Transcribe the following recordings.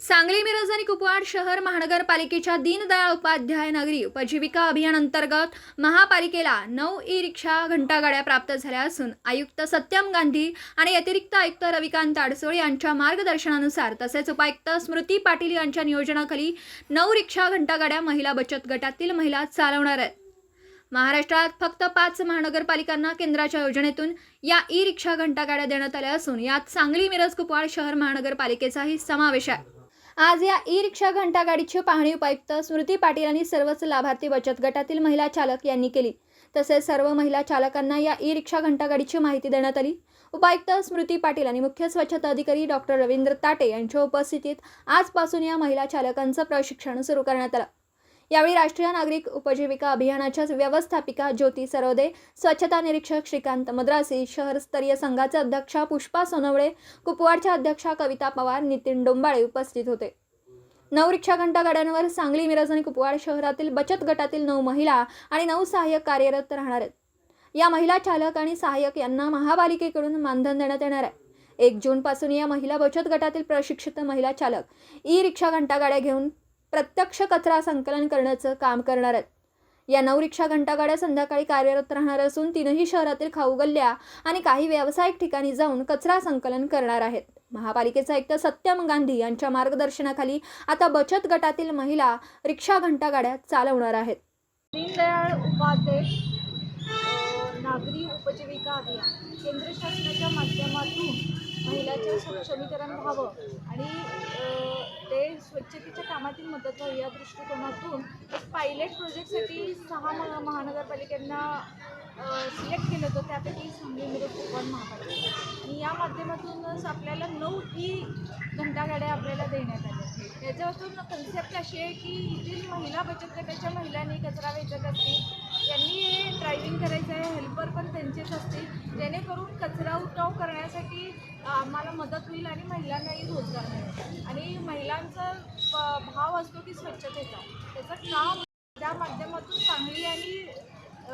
सांगली मिरज आणि कुपवाड शहर महानगरपालिकेच्या दीनदयाळ उपाध्याय नगरी उपजीविका अभियान अंतर्गत महापालिकेला नऊ ई रिक्षा घंटागाड्या प्राप्त झाल्या असून आयुक्त सत्यम गांधी आणि अतिरिक्त आयुक्त रविकांत अडसोळ यांच्या मार्गदर्शनानुसार तसेच उपायुक्त स्मृती पाटील यांच्या नियोजनाखाली नऊ रिक्षा घंटागाड्या महिला बचत गटातील महिला चालवणार आहेत. महाराष्ट्रात फक्त पाच महानगरपालिकांना केंद्राच्या योजनेतून या ई रिक्षा घंटागाड्या देण्यात आल्या असून यात सांगली मिरज कुपवाड शहर महानगरपालिकेचाही समावेश आहे. आज या ई रिक्षा घंटागाडीची पाहणी उपायुक्त स्मृती पाटील आणि सर्वच लाभार्थी बचत गटातील महिला चालक यांनी केली. तसेच सर्व महिला चालकांना या ई रिक्षा घंटागाडीची माहिती देण्यात आली. उपायुक्त स्मृती पाटील आणि मुख्य स्वच्छता अधिकारी डॉक्टर रवींद्र ताटे यांच्या उपस्थितीत आजपासून या महिला चालकांचं प्रशिक्षण सुरू करण्यात आलं. यावेळी राष्ट्रीय नागरिक उपजीविका अभियानाच्या व्यवस्थापिका ज्योती सरोदे स्वच्छता निरीक्षक श्रीकांत मद्रासी शहरस्तरीय संघाचे अध्यक्षा पुष्पा सोनवळे कुपवाडच्या अध्यक्षा कविता पवार नितीन डोंबाळे उपस्थित होते. नऊ रिक्षा घंटा गाड्यांवर सांगली मिरज आणि कुपवाड शहरातील बचत गटातील नऊ महिला आणि नऊ सहाय्यक कार्यरत राहणार आहेत. या महिला चालक आणि सहाय्यक यांना महापालिकेकडून मानधन देण्यात येणार आहे. एक जूनपासून या महिला बचत गटातील प्रशिक्षित महिला चालक ई रिक्षा घंटागाड्या घेऊन प्रत्यक्ष कचरा संकलन करण्याचं काम करणार आहेत. या नऊ रिक्षा घंटागाड्या संध्याकाळी कार्यरत राहणार असून तीनही शहरातील खाऊ गल्ल्या आणि काही व्यावसायिक ठिकाणी जाऊन कचरा संकलन करणार आहेत. महापालिकेचा आयुक्त सत्यम गांधी यांच्या मार्गदर्शनाखाली आता बचत गटातील महिला रिक्षा घंटागाड्या चालवणार आहेत. दीनदयाळ उपाध्याय नागरी उपजीविका अभियान केंद्र शासनाच्या माध्यमातून महिलांचे सक्षमीकरण व्हावं आणि स्वच्छतेच्या कामातील मदत व्हावी या दृष्टिकोनातून पायलट प्रोजेक्टसाठी सहा महा महानगरपालिकांना सिलेक्ट केलं होतं. त्यापैकी सांगली मिरज कोकण महापालिका. आणि या माध्यमातूनच आपल्याला नऊ ई घंटागाड्या आपल्याला देण्यात आल्या. याच्यापासून कन्सेप्ट अशी आहे की येथील महिला बचत गटाच्या महिलांनी कचरा वेचक हेल्पर असतील जेणेकरून कचरा उठाव करण्यासाठी आम्हाला मदत होईल आणि महिलांनाही रोजगार मिळेल. आणि महिलांचा प- भाव असतो की स्वच्छतेचा. त्याचं काम त्या माध्यमातून चांगली आणि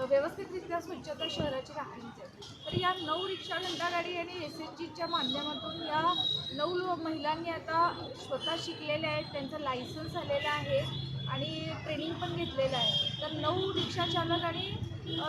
व्यवस्थितरित्या स्वच्छता शहराची राखलीच आहे तर या नऊ रिक्षा घंटागाडी आणि एस एच जीच्या माध्यमातून या नऊ महिलांनी आता स्वतः शिकलेल्या आहेत त्यांचं लायसन्स आलेलं आहे आणि ट्रेनिंग पण घेतलेलं आहे. तर नऊ रिक्षा चालक आणि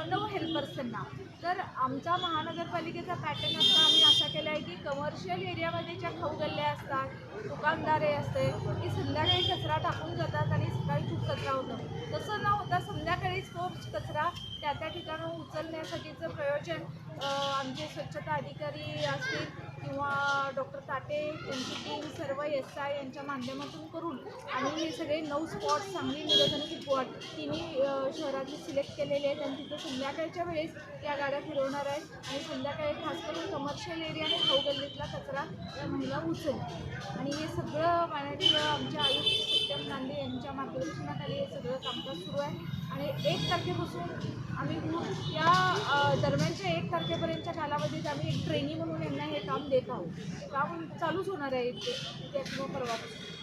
नऊ हेल्पर्स त्यांना तर आमचा महानगरपालिकेचा पॅटर्न असता आम्ही असा केला आहे की कमर्शियल एरियामध्ये ज्या खाऊ गल्ल्या असतात दुकानदारे असते की संध्याकाळी कचरा टाकून जातात आणि सकाळी खूप कचरा होतो. तसं न होता संध्याकाळीच तो कचरा त्या त्या ठिकाणं उचलण्यासाठीचं प्रयोजन आमचे स्वच्छता अधिकारी असतील किंवा डॉक्टर ताटे यांची टीम सर्व एस आय यांच्या माध्यमातून करून आणि हे सगळे नऊ स्पॉट सांगली मिरज स्पॉट तिन्ही शहरातले सिलेक्ट केलेले आहेत आणि तिथं संध्याकाळच्या वेळेस त्या गाड्या फिरवणार आहेत. आणि संध्याकाळी खास करून कमर्शियल एरिया आणि खाऊ गल्लीतला कचरा या महिला उचल आणि हे सगळं माननीय आमच्या आयुक्त सत्यम गांधी यांच्या मार्गदर्शनाखाली हे सगळं कामकाज सुरू आहे. आणि एक तारखेपासून आम्ही या दरम्यानच्या एक तारखेपर्यंतच्या कालावधीत आम्ही एक ट्रेनिंग म्हणून यांना हे काम देत आहोत. काम चालूच होणार आहे ते किंवा परवापासून